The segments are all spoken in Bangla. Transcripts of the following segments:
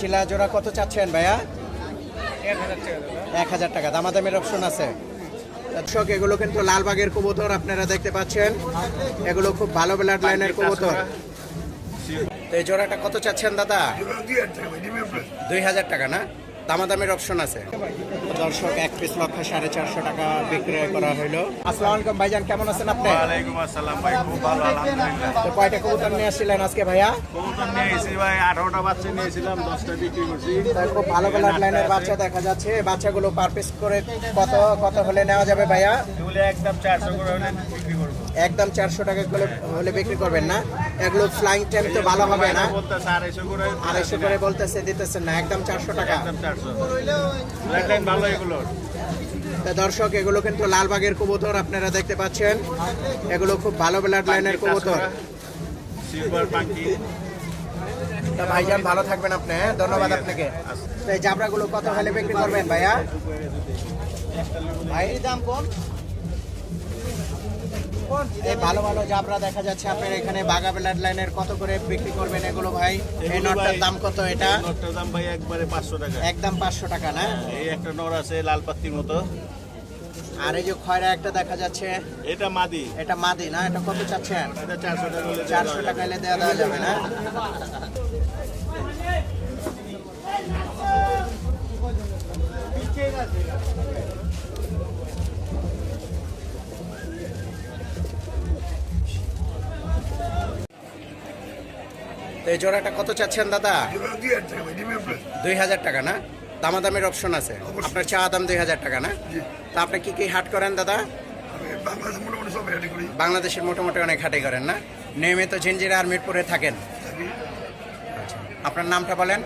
চিলা জোড়া কত চাচ্ছেন ভাইয়া? এক হাজার টাকা দামাদামের অপশন আছে। দর্শক এগুলো কিন্তু লালবাগের কবুতর আপনারা দেখতে পাচ্ছেন। এগুলো খুব ভালো ব্লাড লাইনের কবুতর। তো এই জোড়াটা কত চাচ্ছেন দাদা? দুই হাজার টাকা না? দামাদামের অপশন আছে। দর্শক এক পিস লক্ষ সাড়ে চারশো টাকা বিক্রয় করা হইল। আসসালাম আলাইকুম ভাইজান কেমন আছেন আপনি? ওয়ালাইকুম আসসালাম ভাই খুব ভালো আলহামদুলিল্লাহ। তো কয়টা কবুতর নিয়ে আসছিলেন আজকে ভাইয়া? কবুতর নিয়ে এসেছি ভাই আঠারোটা বাচ্চা নিয়েছিলাম দশটা বিক্রি করছি। খুব ভালো ব্লাড লাইনের বাচ্চা দেখা যাচ্ছে। বাচ্চাগুলো পার পিস করে কত কত হলে নেওয়া যাবে ভাইয়া? এগুলো একদম চারশো করে হলে বিক্রি একদম চারশো টাকা করে হলে বিক্রি করবেন না। এগুলো ফ্লাইং টাইম তো ভালো হবে না। আড়াইশো করে বলতেছে দিতেছেন না একদম চারশো টাকা। দর্শক এগুলো কিন্তু লালবাগের কবুতর আপনারা দেখতে পাচ্ছেন। এগুলো খুব ভালো ব্লাড লাইনের কবুতর। ভাইজান ভালো থাকবেন আপনি হ্যাঁ? ধন্যবাদ আপনাকে। এই জাবরাগুলো কত হলে বিক্রি করবেন ভাইয়া? ভাই দাম কম? এই ভালো ভালো জাবরা দেখা যাচ্ছে আপনার এখানে বাগা ব্লাড লাইনের কত করে বিক্রি করবেন এগুলো ভাই? এই নটটার দাম কত এটা? নটটার দাম ভাই একবারে পাঁচশো টাকা। একদম পাঁচশো টাকা না? এই একটা নর আছে লাল পাত্তির মতো। আর এই যে খয়রা একটা দেখা যাচ্ছে এটা মাদি। এটা মাদি না? এটা কত চাচ্ছেন? এটা চারশো টাকা হলে দেওয়া চারশো যাবে। টাকা এলে দেওয়া দেওয়া যাবে না? তো এই জোড়াটা কত চাচ্ছেন দাদা? দুই হাজার টাকা না? দামাদামের অপশন আছে। আপনার চা দাম দুই হাজার টাকা না? তা আপনি কি কি হাট করেন দাদা? বাংলাদেশের মোটামুটি অনেক হাটে করেন না? নিয়মিত ঝিনজিরা আর মিরপুরে থাকেন। আচ্ছা। আপনার নামটা বলেন।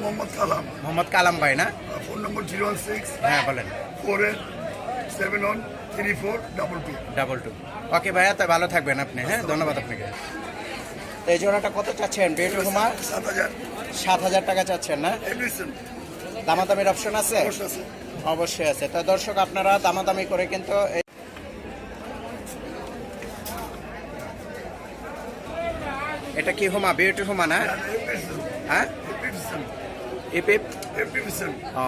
মোহাম্মদ কালাম। মোহাম্মদ কালাম ভাই না? Phone number zero one six হ্যাঁ বলেন। Four eight seven one three four double two. Double two. Okay ভাইয়া তাই ভালো থাকবেন আপনি হ্যাঁ? ধন্যবাদ আপনাকে। তো এই জোড়াটা কত চাচ্ছেন? বেটু হুমা সাত হাজার। টাকা চাচ্ছেন না? দামাদামির অপশন আছে? অবশ্যই আছে। তো দর্শক আপনারা দামাদামি করে কিন্তু এটা কি হুমা? বিউটি হুমা না? হ্যাঁ?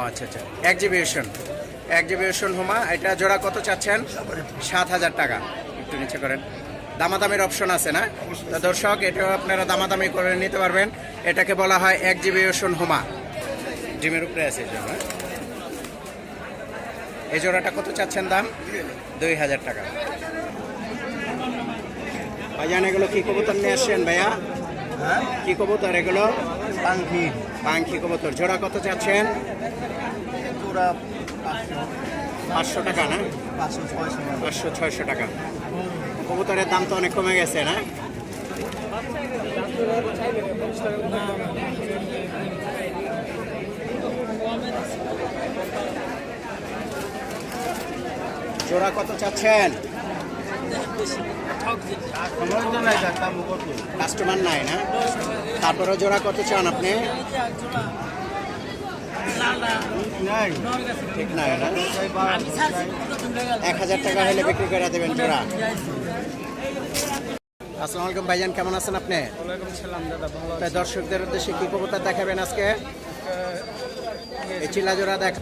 আচ্ছা আচ্ছা। এক্সিবিশন এক্সিবিশন হুমা এটা জোড়া কত চাচ্ছেন? সাত হাজার টাকা। একটু নিচে করেন। দামাদামির অপশন আছে না? তো দর্শক এটাও আপনারা দামাদামি করে নিতে পারবেন। এটাকে বলা হয় এক্সিবিশন হোমা। ডিমের উপরে আছে এই হ্যাঁ? এই জোড়াটা কত চাচ্ছেন দাম? দুই হাজার টাকা। ভাইজান এগুলো কি কবুতর নিয়ে আসছেন ভাইয়া? কি কবুতর এগুলো? পাঙ্খি পাঙ্খি কবুতর। জোড়া কত চাচ্ছেন? পাঁচশো। টাকা না? পাঁচশো ছয়শো টাকা। কবুতরের দাম তো অনেক কমে গেছে, না? জোড়া কত চাচ্ছেন? কাস্টমার নাই, না? তারপরে জোড়া কত চান আপনি? ঠিক না? এক হাজার টাকা হলে বিক্রি করে দেবেন জোড়া। আসসালামু আলাইকুম ভাইজান কেমন আছেন আপনি? তাই দর্শকদের উদ্দেশ্যে কি কবুতর দেখাবেন আজকে? এই চিলা জোড়া দেখ।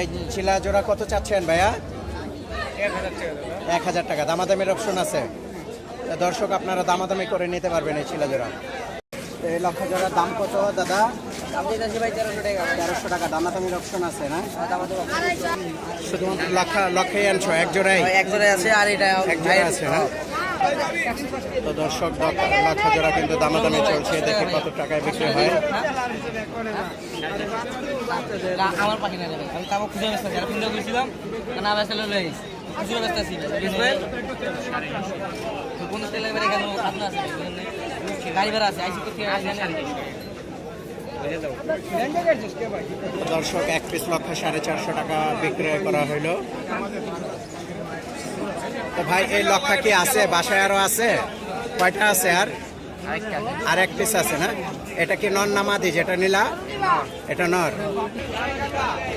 এই চিলা জোড়া কত চাচ্ছেন ভাইয়া? এক হাজার টাকা দামাদামির অপশন আছে। দর্শক আপনারা দামাদামি করে নিতে পারবেন এই জোড়া। এই লক্ষ জোড়ার দাম কত দাদা? তেরোশো টাকা। দামাদামির অপশন আছে না? শুধুমাত্র লক্ষ আনছো এক জোড়াই? এক আছে আর এটা এক জোড়া আছে না তো দর্শক লক্ষ- লক্ষ কিন্তু দামাদামি চলছে দেখে কত টাকায় বিক্রি হয়। আমার পাখি না আমি তাও খুঁজে ব্যস্ত আছি খুঁজে গেছিলাম না ব্যস্ত লই খুঁজে ব্যস্ত আছি বুঝবেন কোন তেলে বেড়ে গেল আপনার আছে? গাড়ি বেড়া আছে আইসি কোথায় দর্শক এক পিস লক্ষ সাড়ে চারশো টাকা বিক্রয় করা হইল। তো ভাই এই লক্ষা কি আছে? বাসায় আরও আছে? কয়টা আছে আর? আর এক পিস আছে না? এটা কি নর না মাদি যেটা নিলা এটা নর।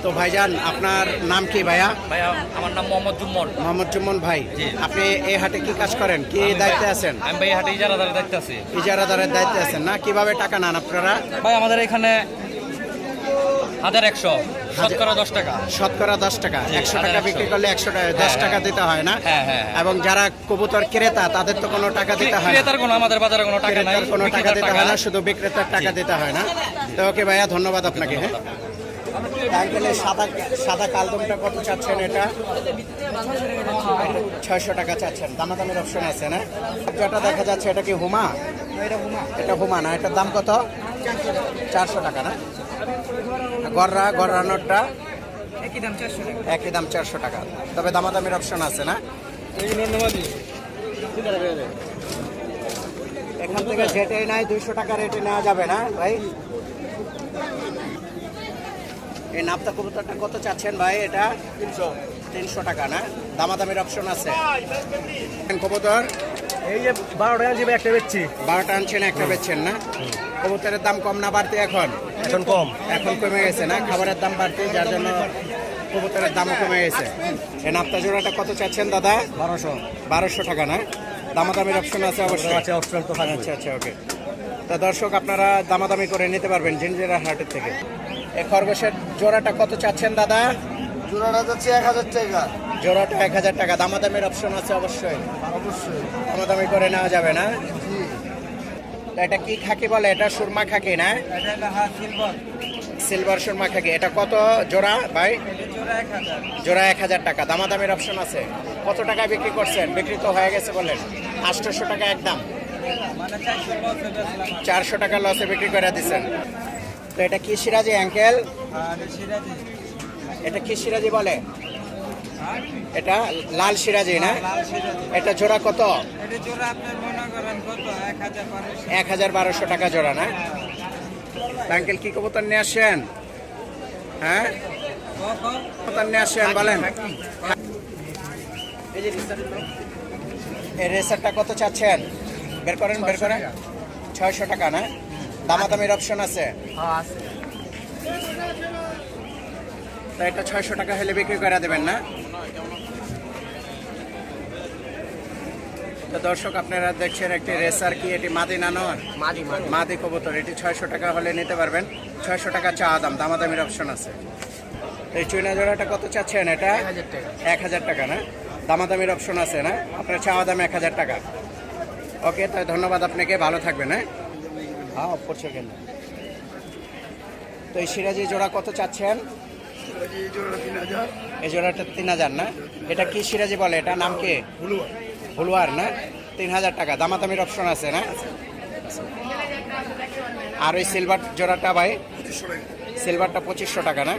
তো ভাইজান আপনার নাম কি ভাইয়া? ভাইয়া আমার নাম মোহাম্মদ জুম্মন। মোহাম্মদ জুম্মন ভাই আপনি এই হাটে কি কাজ করেন? কি দায়িত্বে আছেন? আমি ভাই হাটে ইজারাদারের দায়িত্বে আছি। ইজারাদারের দায়িত্বে আছেন না? কীভাবে টাকা নেন আপনারা? ভাই আমাদের এখানে হাজার একশো। শতকরা দশ টাকা। শতকরা দশ টাকা। একশো টাকা বিক্রি করলে একশো টাকা দশ টাকা দিতে হয় না। হ্যাঁ, হ্যাঁ, হ্যাঁ। এবং যারা কবুতর ক্রেতা তাদের তো কোনো টাকা দিতে হয় না। ক্রেতার কোনো আমাদের বাজারে কোনো টাকা নাই। কোনো টাকা দিতে হয় না শুধু বিক্রেতার টাকা দিতে হয় না। তো ওকে ভাইয়া ধন্যবাদ আপনাকে হ্যাঁ। আঙ্কেলের সাদা সাদা কালদমটা কত চাচ্ছেন এটা? ছয়শো টাকা চাচ্ছেন। দামাদামের অপশন আছে না? যেটা দেখা যাচ্ছে এটা কি হুমা। এটা হুমা না এটার দাম কত? চারশো টাকা না? গররা গররানোরটা একই দাম চারশো টাকা। একই দাম চারশো টাকা। তবে দামাদামের অপশন আছে না? এখান থেকে যেটাই নাই দুইশো টাকা রেটে নেওয়া যাবে না ভাই। এই নাপ্তা কবুতরটা কত চাচ্ছেন ভাই এটা? তিনশো। তিনশো টাকা না? দামাদামের অপশন আছে। কবুতর? এই যে বারোটা যাবে একটা বেচছি। বারোটা আনছেন একটা বেচছেন না? কবুতরের দাম কম না বাড়তে এখন? এখন কম। এখন কমে গেছে না? খাবারের দাম বাড়তে যার জন্য কবুতরের দামও কমে গেছে। এই নাপ্তা জোড়াটা কত চাচ্ছেন দাদা? বারোশো। বারোশো টাকা না? দামাদামির অপশন আছে অবশ্যই। আছে অপশন তো আচ্ছা আচ্ছা ওকে। তা দর্শক আপনারা দামাদামি করে নিতে পারবেন জিঞ্জিরা হাটের থেকে। এই খরগোশের জোড়াটা কত চাচ্ছেন দাদা? জোড়াটা যাচ্ছে এক হাজার টাকা। জোড়াটা এক হাজার টাকা। দামাদামির অপশন আছে অবশ্যই। অবশ্যই। দামাদামি করে নেওয়া যাবে না? এটা কি খাকি বলে? এটা সুরমা খাকি না? সিলভার সুরমা খাকি। এটা কত জোড়া ভাই? জোড়া এক হাজার। টাকা। দামাদামির অপশন আছে। কত টাকা বিক্রি করছেন? বিক্রি তো হয়ে গেছে বলেন। আটশোশো টাকা একদম চারশো টাকা লসে বিক্রি করে দিচ্ছেন তো এটা কি সিরাজি অ্যাঙ্কেল এটা কি সিরাজি বলে? এটা লাল সিরাজি না? এটা জোড়া কত? এক হাজার বারোশো টাকা জোড়া না? আঙ্কেল কি কবুতর নিয়ে আসছেন হ্যাঁ? কবুতর নিয়ে আসছেন বলেন। এই রেসারটা কত চাচ্ছেন? বের করেন বের করেন। ছয়শো টাকা না? দামাদামির অপশন আছে। তা এটা ছয়শো টাকা হলে বিক্রি করে দেবেন না? তো দর্শক আপনারা দেখছেন একটি রেসার কি? এটি মাদি নানোর মাদি কবুতর। এটি ছয়শো টাকা হলে নিতে পারবেন। ছয়শো টাকা চা দাম দামাদামির অপশন আছে। এই চুইনা জোড়াটা কত চাচ্ছেন এটা? এক হাজার টাকা। না? দামাদামির অপশন আছে না? আপনার চাওয়া দাম এক হাজার টাকা। ওকে তাই ধন্যবাদ আপনাকে। ভালো থাকবেন হ্যাঁ? হ্যাঁ অফ করছ কেন তো এই সিরাজি জোড়া কত চাচ্ছেন? এই জোড়াটা তিন হাজার না? এটা কি সিরাজি বলে? এটা নাম কি? হুলুয়ার না? তিন হাজার টাকা। দামাদামির অপশন আছে না? আর ওই সিলভার জোড়াটা ভাই? সিলভারটা পঁচিশশো টাকা না?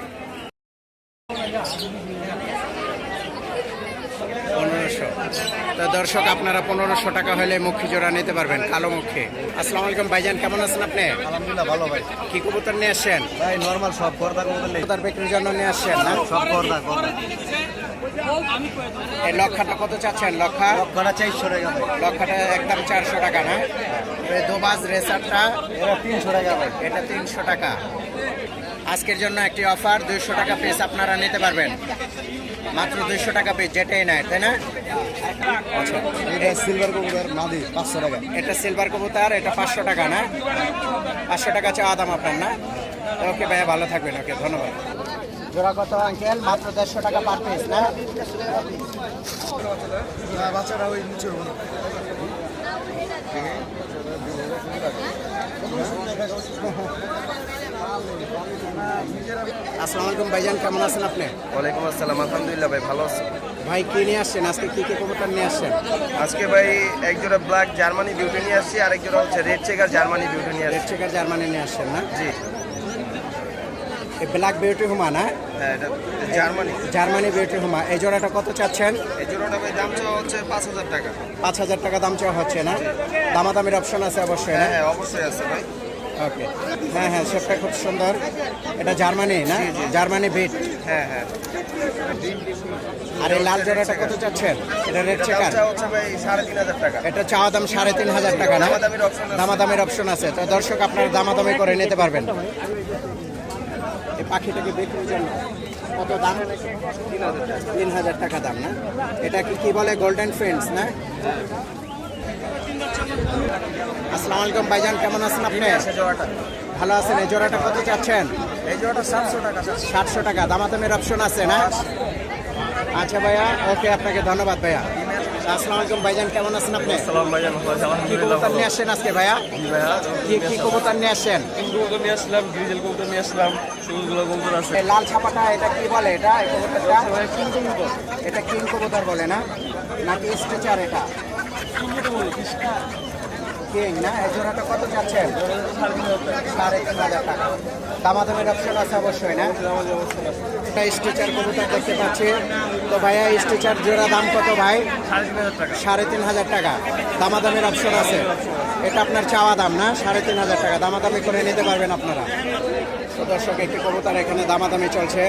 পনেরোশো তো দর্শক আপনারা পনেরোশো টাকা হলে মুখী জোড়া নিতে পারবেন কালো মুখী। আসসালামু আলাইকুম ভাইজান কেমন আছেন আপনি? আলহামদুলিল্লাহ ভালো ভাই। কি কবুতর নিয়ে আসছেন? ভাই নর্মাল সব পর্দা কবুতর বিক্রির জন্য নিয়ে আসছেন না? সব পর্দা এই লক্ষাটা কত চাচ্ছেন? লক্ষা? লক্ষটা চারশো টাকা লক্ষাটা একদম চারশো টাকা না? দোবাজ রেসারটা? এটা তিনশো টাকা ভাই। এটা তিনশো টাকা। আজকের জন্য একটি অফার দুইশো টাকা পিস আপনারা নিতে পারবেন। মাত্র দুইশো টাকা পিস যেটাই নেয় তাই না? এটা সিলভার কবুতর মাদি পাঁচশো টাকা। এটা সিলভার কবুতর এটা পাঁচশো টাকা না? পাঁচশো টাকা চাওয়া দাম আপনার না? ওকে ভাইয়া ভালো থাকবেন। ওকে ধন্যবাদ। জোড়া কত আঙ্কেল মাত্র দেড়শো টাকা পার পিস না? বাচ্চারা ওই নিচে আসসালামু আলাইকুম ভাইজান কেমন আছেন আপনি? ওয়ালাইকুম আসসালাম আলহামদুলিল্লাহ ভাই ভালো আছি। ভাই কি নিয়ে আসছেন? আজকে কি কি কবুতর নিয়ে আসছেন? আজকে ভাই এক জোড়া ব্ল্যাক জার্মানি বিউটি নিয়ে আসছি আর এক জোড়া হচ্ছে রেড চেকার জার্মানি বিউটি নিয়ে রেড চেকার জার্মানি নিয়ে আসছেন না? জি। এই ব্ল্যাক বিউটি হুমা না? হ্যাঁ এটা জার্মানি জার্মানি বিউটি হুমা। এই জোড়াটা কত চাচ্ছেন? এই জোড়াটা ভাই দাম চাওয়া হচ্ছে পাঁচ হাজার টাকা। পাঁচ হাজার টাকা দাম চাওয়া হচ্ছে না? দামাদামির অপশন আছে অবশ্যই হ্যাঁ হ্যাঁ অবশ্যই আছে ভাই। ওকে হ্যাঁ হ্যাঁ শেপটা খুব সুন্দর। এটা জার্মানি না? Germany beat. হ্যাঁ হ্যাঁ। আর এই লাল জোড়াটা কত চাচ্ছেন? এটা রেড চেকার? এটা চাওয়া দাম সাড়ে তিন হাজার টাকা না? দামাদামির অপশন আছে। তো দর্শক আপনারা দামাদামি করে নিতে পারবেন। এই পাখিটাকে বিক্রির জন্য কত দাম? তিন হাজার টাকা। দাম না? এটা কি কি বলে? গোল্ডেন ফ্রেন্ডস না? আসসালামু আলাইকুম ভাইজান কেমন আছেন আপনি? ভালো আছেন? এই জোড়াটা কত চাচ্ছেন? এই জোড়াটা সাতশো টাকা সাতশো টাকা দামাদামের অপশন আছে না? আচ্ছা ভাইয়া ওকে আপনাকে ধন্যবাদ ভাইয়া। আসসালামু আলাইকুম ভাইজান কেমন আছেন আপনি? সালাম ভাইজান কি কবুতর নিয়ে আসছেন আজকে ভাইয়া? কি কি কবুতর নিয়ে আসছেন? কবুতর নিয়ে আসলাম গ্রিজেল কবুতর নিয়ে আসলাম সবুজগুলো কবুতর আছে। লাল ছাপাটা এটা কি বলে এটা? কবুতরটা? এটা কিং কবুতর বলে না? নাকি স্ট্রেচার এটা? সাড়ে তিন হাজার টাকা। দামাদামের অপশন আছে অবশ্যই, না? তো ভাইয়া দাম কত ভাই? সাড়ে তিন হাজার টাকা। দামাদামের আছে। এটা আপনার চাওয়া দাম, না? সাড়ে তিন হাজার টাকা। দামাদামি করে নিতে পারবেন আপনারা। তো দর্শক, একটি কবুতর এখানে দামাদামি চলছে।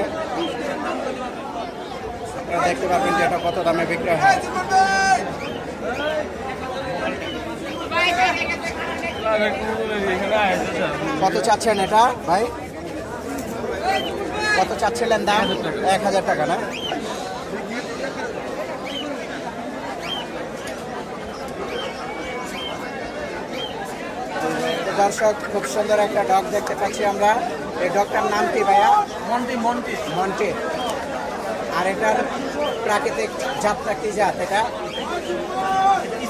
আপনারা দেখতে পাবেন যে এটা কত দামে বিক্রয় হয়। কত চাচ্ছেন এটা ভাই? কত চাচ্ছিলেন দাম? এক হাজার টাকা। না? দর্শক খুব সুন্দর একটা ডগ দেখতে পাচ্ছি আমরা। এই ডগটার নাম কি ভাইয়া? মন্টি মন্টি। মন্টে। আর এটার প্রাকৃতিক ঝাপটা কি জাত এটা?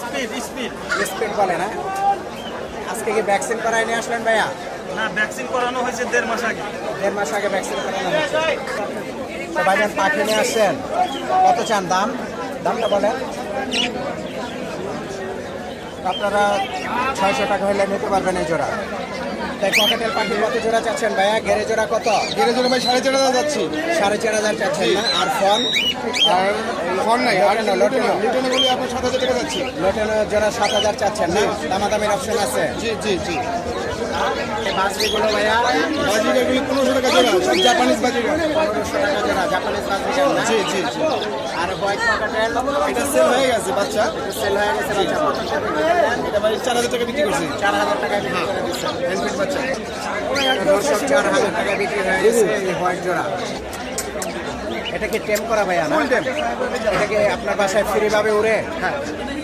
Speed speed. স্পিড বলে না? আজকে কি ভ্যাকসিন করায় নিয়ে আসলেন ভাইয়া? না ভ্যাকসিন করানো হয়েছে দেড় মাস আগে। দেড় মাস আগে ভ্যাকসিন করানো হয়েছে। ভাইজান পাখি নিয়ে আসছেন। কত চান দাম? দামটা বলেন। আপনারা ছয়শো টাকা হলে নিতে পারবেন এই জোড়া। তাই পকেটের পাখি কত জোড়া চাচ্ছেন ভাইয়া। ঘেরে জোড়া কত? ভাই সাড়ে চার হাজার যাচ্ছি। সাড়ে চার হাজার চাচ্ছেন না? আর ফোন? আর ফোন নাই আর লোটেনো, লোটেনো। লিটনে। বলে আপনার সাত হাজার টাকা যাচ্ছি। লোটেনো জোড়া সাত হাজার চাচ্ছেন না? দামাদামির অপশন আছে? জি জি জি। এই বাসগুলো ভাইয়া বাজির এগুলি পনেরোশো টাকা জোড়া সব জাপানিজ বাজির পনেরোশো টাকা জোড়া জাপানিজ বাসগুলো জি জি জি। আর হোয়াইট পকেটের এটা সেল হয়ে গেছে বাচ্চা। সেল হয়ে গেছে? এটা ভাই চার হাজার টাকা বিক্রি করছি। চার হাজার টাকা বিক্রি করে দিচ্ছে। হ্যান্ডমেড বাচ্চা। দর্শক চার হাজার টাকা বিক্রি হয়ে গেছে হোয়াইট জোড়া। এটা কি টেম করা ভাইয়া না? এটাকে আপনার বাসায় ফ্রিভাবে উড়ে? হ্যাঁ।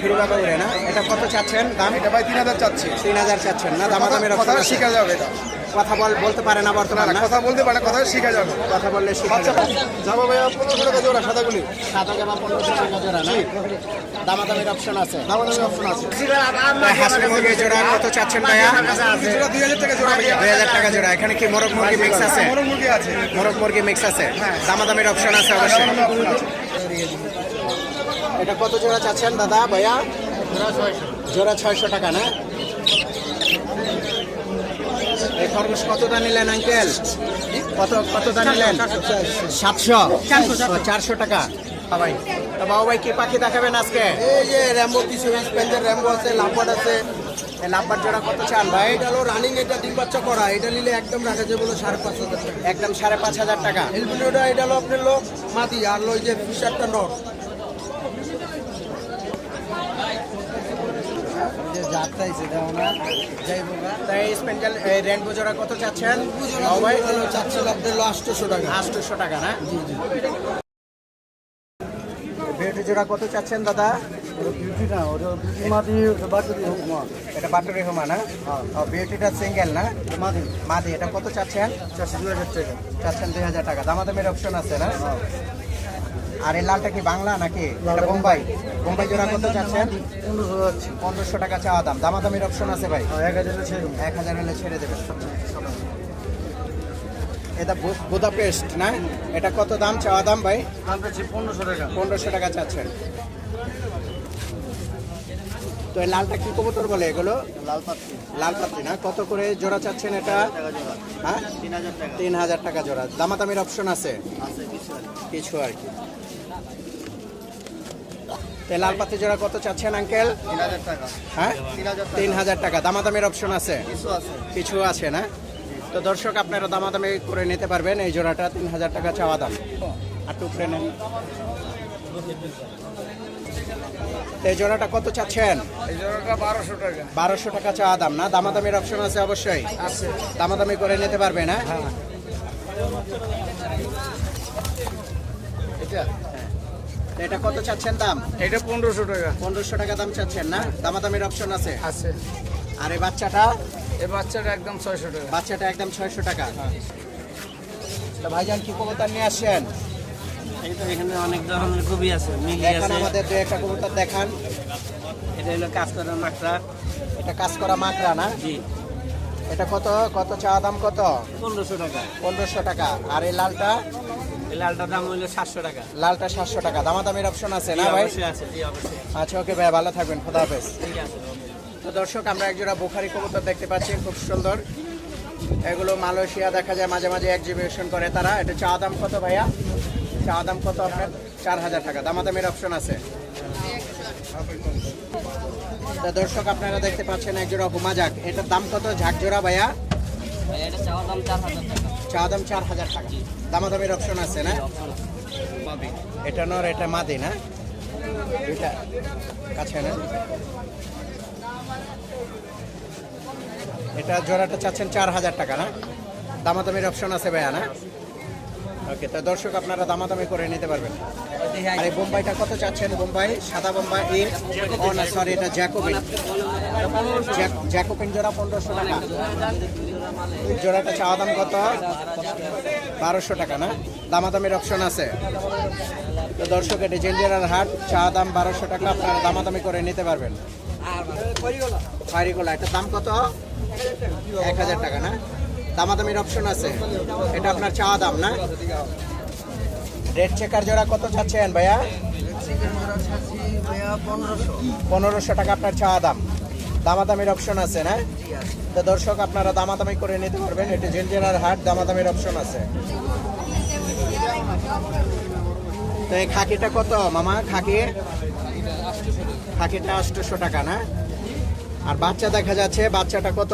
ফ্রিভাবে উড়ে না? এটা কত চাচ্ছেন? দাম? এটা ভাই তিন হাজার চাচ্ছি। তিন হাজার চাচ্ছেন না? দামাদামের দামের শিখা যাবে এটা। কথা বল বলতে পারে না বর্তমান কথা বলতে পারে কথা শেখা যাবে। কথা বললে শিখে আচ্ছা যাবে। যাব ভাইয়া পনেরোশো টাকা জোড়া সাদাগুলি সাদা জামা পনেরোশো টাকা জোড়া না? দামাদামের অপশন আছে। অপশন আছে। হাঁসের মুরগি জোড়া কত চাচ্ছেন ভাইয়া? জোড়া দুই হাজার টাকা জোড়া দুই হাজার টাকা জোড়া এখানে কি মোরগ মুরগি মিক্স আছে? মরম মুরগি আছে। মোরগ মুরগি মিক্স আছে? দামাদামের অপশন আছে অবশ্যই। এটা কত জোড়া চাচ্ছেন দাদা ভাইয়া? জোড়া ছয়শো টাকা না? এই খরগোশ কতটা নিলেন আঙ্কেল? কত কতটা নিলেন? সাতশো। চারশো টাকা। ভাই তা বাবু ভাই কি পাখি দেখাবেন আজকে? এই যে র্যাম্বো কিছু স্পেন্ডার র্যাম্বো আছে লাম্বাট আছে। এই লাভবার জোড়া কত চান? ভাই এটা হলো রানিং এটা ডিম বাচ্চা করা। এটা নিলে একদম রাখা যাবে বলে সাড়ে পাঁচ হাজার একদম সাড়ে পাঁচ হাজার টাকা। এটা হলো আপনার লোক মাটি আর লই যে ফিশারটা নট না তাই স্পেন্ডাল রেনবো জোড়া কত চাচ্ছেন? বাবু ভাই? চাচ্ছিল আপনার আটশোশো টাকা। আটশোশো টাকা না? বিউটি জোড়া কত চাচ্ছেন দাদা? ওটা বিউটি বাচ্চাটি হোক এটা বাটরি হোমা। না? ও বিউটিটা সিঙ্গেল না? মাটি মাদি এটা কত চাচ্ছেন? চারশো দুই হাজার টাকা। চাচ্ছেন দুই হাজার টাকা। দামাদামের অপশন আছে না? আর এই লালটা কি বাংলা নাকি? বোম্বাই। বোম্বাই জোড়া কত চাচ্ছেন? পনেরোশো টাকা চাওয়া দাম। দামাদামের অপশন আছে ভাই। এক হাজার ছেড়ে দেবো। এক হাজার হলে ছেড়ে দেবেন এটা বুদা পেস্ট না? এটা কত দাম? চাওয়া দাম ভাই? পনেরোশো টাকা। পনেরোশো টাকা চাচ্ছেন। তো এই লালটা কি কবুতর বলে এগুলো? লাল পাত্রি। লাল পাত্রি না? কত করে জোড়া চাচ্ছেন এটা? হ্যাঁ? তিন হাজার টাকা। জোড়া। দামাদামির অপশন আছে? কিছু আর কি। লাল পাত্রি জোড়া কত চাচ্ছেন আঙ্কেল? টাকা হ্যাঁ? তিন হাজার টাকা। দামাদামির অপশন আছে? কিছু আছে না? তো দর্শক আপনারা দামাদামি করে নিতে পারবেন এই জোড়াটা তিন হাজার টাকা চাওয়া দাম। আর টুকরে নেন। এই জোড়াটা কত চাচ্ছেন? জোড়াটা বারোশো টাকা। চাওয়া দাম না? দামাদামির অপশন আছে অবশ্যই? দামাদামি করে নিতে পারবে না? এটা? এটা কত চাচ্ছেন দাম? এটা পনেরোশো টাকা। পনেরোশো টাকা দাম চাচ্ছেন না? দামাদামির অপশন আছে? আছে। আর এই বাচ্চাটা? এই বাচ্চাটা একদম ছয়শো টাকা। বাচ্চাটা একদম ছয়শো টাকা। তো ভাইজান কি কবুতর নিয়ে আসছেন? এই তো এখানে অনেক ধরনের কবি আছে মিলি আছে। আমাদের দু একটা কবুতর দেখান। এটা হলো কাজ করার মাত্রা এটা কাজ করা মাকড়া না? জি। এটা কত? কত চাওয়া দাম কত? পনেরোশো টাকা। পনেরোশো টাকা। আর এই লালটা? লালটার দাম হলো সাতশো টাকা। লালটা সাতশো টাকা। দামাদামির অপশন আছে না ভাই? আছে আচ্ছা ওকে ভাই ভালো থাকবেন। খোদা হাফেজ। ঠিক আছে তো দর্শক আমরা একজোড়া বুখারি কবুতর দেখতে পাচ্ছি খুব সুন্দর। এগুলো মালয়েশিয়া দেখা যায় মাঝে মাঝে এক্সিবিশন করে তারা। এটা চা দাম কত ভাইয়া? চা দাম কত আপনার? চার হাজার টাকা। দামাদামির অপশন আছে। তো দর্শক আপনারা দেখতে পাচ্ছেন একজোড়া হুমা যাক এটার দাম কত? ঝাকজোড়া ভাইয়া? এটা চার হাজার টাকা। চা দাম চার হাজার টাকা। দামাদামির অপশন আছে না? এটা নর এটা মাদি না? দুইটা কাছে না? এটা জোড়াটা চাচ্ছেন চার হাজার টাকা না? দামাদামির অপশন আছে ভাইয়া না? ওকে তো দর্শক আপনারা দামাদামি করে নিতে পারবেন। আর এই বোম্বাইটা কত চাচ্ছেন বোম্বাই? সাদা বোম্বাই ও না সরি এটা জ্যাকোবিন জ্যাক- জ্যাকোবিন জোড়া পনেরোশো টাকা। জোড়াটা চাওয়া দাম কত? বারোশো টাকা না? দামাদামির অপশন আছে। তো দর্শক এটি জেন্ডিয়ার হাট চা দাম বারোশো টাকা আপনারা দামাদামি করে নিতে পারবেন। খয়রিগোলা এটার দাম কত? এক হাজার টাকা না? দামাদামির অপশন আছে। এটা আপনার চাওয়া দাম, না? রেড চেকার জোড়া কত চাচ্ছেন ভাইয়া? পনেরোশো টাকা আপনার চাওয়া দাম। দামাদামির অপশন আছে, না? তো দর্শক, আপনারা দামাদামি করে নিতে পারবেন। এটি জেন্টিয়ার হাট, দামাদামির অপশন আছে। তো এই খাকিটা কত, মামা? খাকি? খাকিটা আটশোশো টাকা, না? আর বাচ্চা দেখা যাচ্ছে, বাচ্চাটা কত?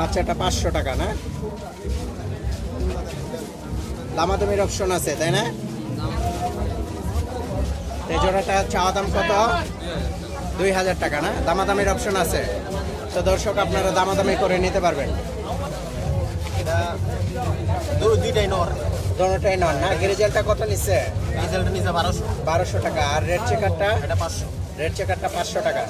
বাচ্চাটা পাঁচশো টাকা না? দামাদামির অপশন আছে তাই না? এই জোড়াটা চাওয়া দাম কত? দুই হাজার টাকা না? দামাদামির অপশন আছে। তো দর্শক আপনারা দামাদামি করে নিতে পারবেন। দুইটাই নর। দোনোটাই নন না? গ্রিজেলটা কত নিচ্ছে? রেজাল্ট নিচে বারোশো। বারোশো টাকা। আর রেড চেকারটা এটা পাঁচশো। রেড চেকারটা পাঁচশো টাকা।